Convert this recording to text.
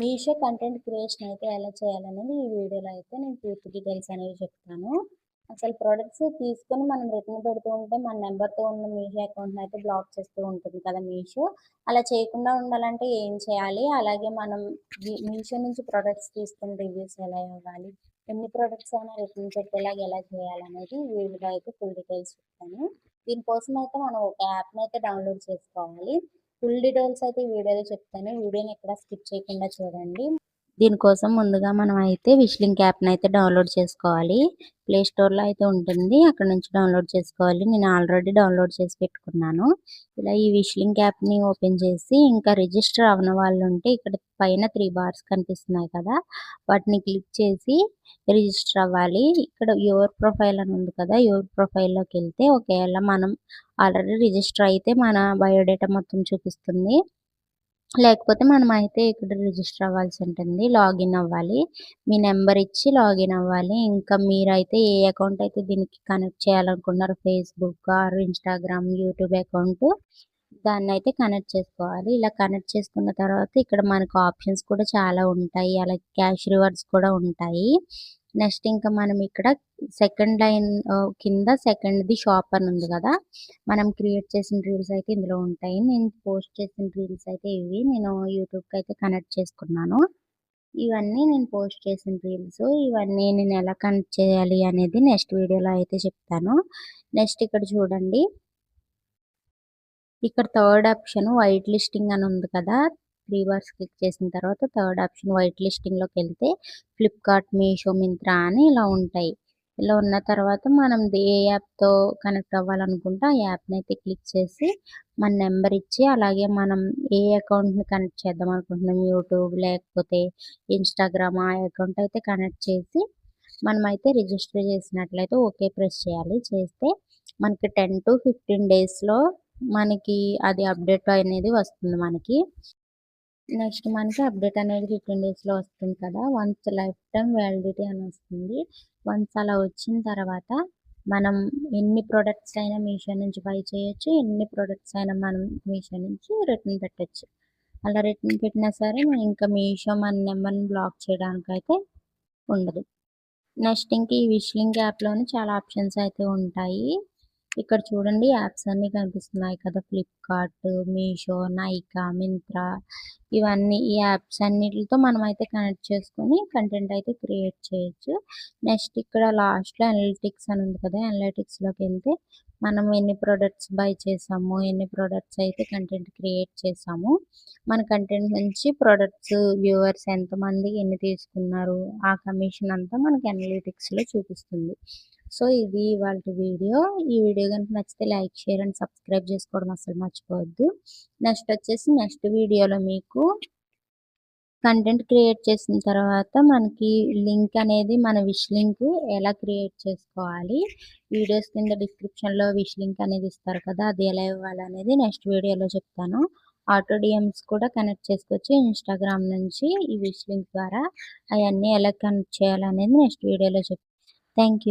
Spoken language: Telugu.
మీషో కంటెంట్ క్రియేషన్ అయితే ఎలా చేయాలనేది ఈ వీడియోలో అయితే నేను పూర్తి డీటెయిల్స్ అనేవి చెప్తాను. అసలు ప్రొడక్ట్స్ తీసుకొని మనం రిటర్న్ పెడుతూ ఉంటే మన నెంబర్తో ఉన్న మీషో అకౌంట్ని అయితే బ్లాక్ చేస్తూ ఉంటుంది కదా మీషో. అలా చేయకుండా ఉండాలంటే ఏం చేయాలి? అలాగే మనం మీషో నుంచి ప్రొడక్ట్స్ తీసుకుని రివ్యూస్ ఎలా ఇవ్వాలి? ఎన్ని ప్రొడక్ట్స్ అయినా రిటర్న్ పెట్టేలాగా ఎలా చేయాలనేది వీడియోలో అయితే ఫుల్ డీటెయిల్స్ చెప్తాను. దీనికోసం అయితే మనం ఒక యాప్ని అయితే డౌన్లోడ్ చేసుకోవాలి. ఫుల్ డీటెయిల్స్ అయితే ఈ వీడియోలో చెప్తాను. వీడియోని ఎక్కడ స్కిప్ చేయకుండా చూడండి. దీనికోసం ముందుగా మనం అయితే విష్లింక్ యాప్ని అయితే డౌన్లోడ్ చేసుకోవాలి ప్లే స్టోర్లో అయితే ఉంటుంది. అక్కడ నుంచి డౌన్లోడ్ చేసుకోవాలి. నేను ఆల్రెడీ డౌన్లోడ్ చేసి పెట్టుకున్నాను. ఇలా ఈ విష్లింక్ యాప్ని ఓపెన్ చేసి ఇంకా రిజిస్టర్ అవ్వని వాళ్ళు ఉంటే ఇక్కడ పైన త్రీ బార్స్ కనిపిస్తున్నాయి కదా. వాటిని క్లిక్ చేసి రిజిస్టర్ అవ్వాలి. ఇక్కడ యువర్ ప్రొఫైల్ అని ఉంది కదా. యువర్ ప్రొఫైల్లోకి వెళ్తే ఒకవేళ మనం ఆల్రెడీ రిజిస్టర్ అయితే మన బయోడేటా మొత్తం చూపిస్తుంది. లేకపోతే మనం అయితే ఇక్కడ రిజిస్టర్ అవ్వాల్సి ఉంటుంది. లాగిన్ అవ్వాలి. మీ నెంబర్ ఇచ్చి లాగిన్ అవ్వాలి. ఇంకా మీరైతే ఏ అకౌంట్ అయితే దీనికి connect చేయాలనుకున్నారో Facebook or Instagram YouTube account దాన్ని అయితే కనెక్ట్ చేసుకోవాలి. ఇలా కనెక్ట్ చేసుకున్న తర్వాత ఇక్కడ మనకు ఆప్షన్స్ కూడా చాలా ఉంటాయి. అలాగే క్యాష్ రివార్డ్స్ కూడా ఉంటాయి. నెక్స్ట్ ఇంకా మనం ఇక్కడ సెకండ్ లైన్ కింద సెకండ్ది షాప్ అని ఉంది కదా. మనం క్రియేట్ చేసిన రీల్స్ అయితే ఇందులో ఉంటాయి. నేను పోస్ట్ చేసిన రీల్స్ అయితే ఇవి. నేను యూట్యూబ్కి అయితే కనెక్ట్ చేసుకున్నాను. ఇవన్నీ నేను పోస్ట్ చేసిన రీల్స్. ఇవన్నీ నేను ఎలా కనెక్ట్ చేయాలి అనేది నెక్స్ట్ వీడియోలో అయితే చెప్తాను. నెక్స్ట్ ఇక్కడ చూడండి. ఇక్కడ థర్డ్ ఆప్షన్ వైట్ లిస్టింగ్ అని ఉంది కదా. త్రీ బార్స్ క్లిక్ చేసిన తర్వాత థర్డ్ ఆప్షన్ వైట్ లిస్టింగ్లోకి వెళ్తే ఫ్లిప్కార్ట్ మీషో మింత్రా అని ఇలా ఉంటాయి. ఇలా ఉన్న తర్వాత మనం ఏ యాప్తో కనెక్ట్ అవ్వాలనుకుంటే ఆ యాప్ని అయితే క్లిక్ చేసి మన నెంబర్ ఇచ్చి అలాగే మనం ఏ అకౌంట్ని కనెక్ట్ చేద్దాం అనుకుంటున్నాం యూట్యూబ్ లేకపోతే ఇన్స్టాగ్రామ్ ఆ అకౌంట్ అయితే కనెక్ట్ చేసి మనం అయితే రిజిస్టర్ చేసినట్లయితే ఓకే ప్రెస్ చేయాలి. చేస్తే మనకి టెన్ టు ఫిఫ్టీన్ డేస్లో మనకి అది అప్డేట్ అనేది వస్తుంది మనకి. నెక్స్ట్ మనకి అప్డేట్ అనేది ఫిఫ్టీన్ డేస్లో వస్తుంది కదా. వన్స్ లైఫ్ టైం వ్యాలిడిటీ అని వస్తుంది. వన్స్ అలా వచ్చిన తర్వాత మనం ఎన్ని ప్రొడక్ట్స్ అయినా మీషో నుంచి బై చేయొచ్చు. ఎన్ని ప్రొడక్ట్స్ అయినా మనం మీషో నుంచి రిటర్న్ పెట్టచ్చు. అలా రిటర్న్ పెట్టినా సరే ఇంకా మీషో మన నెంబర్ని బ్లాక్ చేయడానికి అయితే ఉండదు. నెక్స్ట్ ఇంకా ఈ విష్లింగ్ యాప్లోనే చాలా ఆప్షన్స్ అయితే ఉంటాయి. ఇక్కడ చూడండి యాప్స్ అన్నీ కనిపిస్తున్నాయి కదా. ఫ్లిప్కార్ట్ మీషో నైకా మింత్రా ఇవన్నీ ఈ యాప్స్ అన్నిటితో మనం అయితే కనెక్ట్ చేసుకొని కంటెంట్ అయితే క్రియేట్ చేయొచ్చు. నెక్స్ట్ ఇక్కడ లాస్ట్లో అనలిటిక్స్ అని ఉంది కదా అనలిటిక్స్లోకి వెళ్తే మనం ఎన్ని ప్రోడక్ట్స్ బై చేసాము ఎన్ని ప్రోడక్ట్స్ అయితే కంటెంట్ క్రియేట్ చేసాము మన కంటెంట్ నుంచి ప్రోడక్ట్స్ వ్యూవర్స్ ఎంతమంది ఎన్ని తీసుకున్నారు ఆ కమిషన్ అంతా మనకి అనలిటిక్స్లో చూపిస్తుంది. సో ఇది వాళ్ళ వీడియో. ఈ వీడియో కనుక నచ్చితే లైక్ షేర్ అండ్ సబ్స్క్రైబ్ చేసుకోవడం అసలు మర్చిపోవద్దు. నెక్స్ట్ వచ్చేసి నెక్స్ట్ వీడియోలో మీకు కంటెంట్ క్రియేట్ చేసిన తర్వాత మనకి లింక్ అనేది మన విష్ లింక్ ఎలా క్రియేట్ చేసుకోవాలి. వీడియోస్ కింద డిస్క్రిప్షన్లో విష్ లింక్ అనేది ఇస్తారు కదా అది ఎలా ఇవ్వాలి అనేది నెక్స్ట్ వీడియోలో చెప్తాను. ఆటో డిఎమ్స్ కూడా కనెక్ట్ చేసుకోవచ్చు. ఇన్స్టాగ్రామ్ నుంచి ఈ విష్ లింక్ ద్వారా అవన్నీ ఎలా కనెక్ట్ చేయాలనేది నెక్స్ట్ వీడియోలో చెప్తాను థ్యాంక్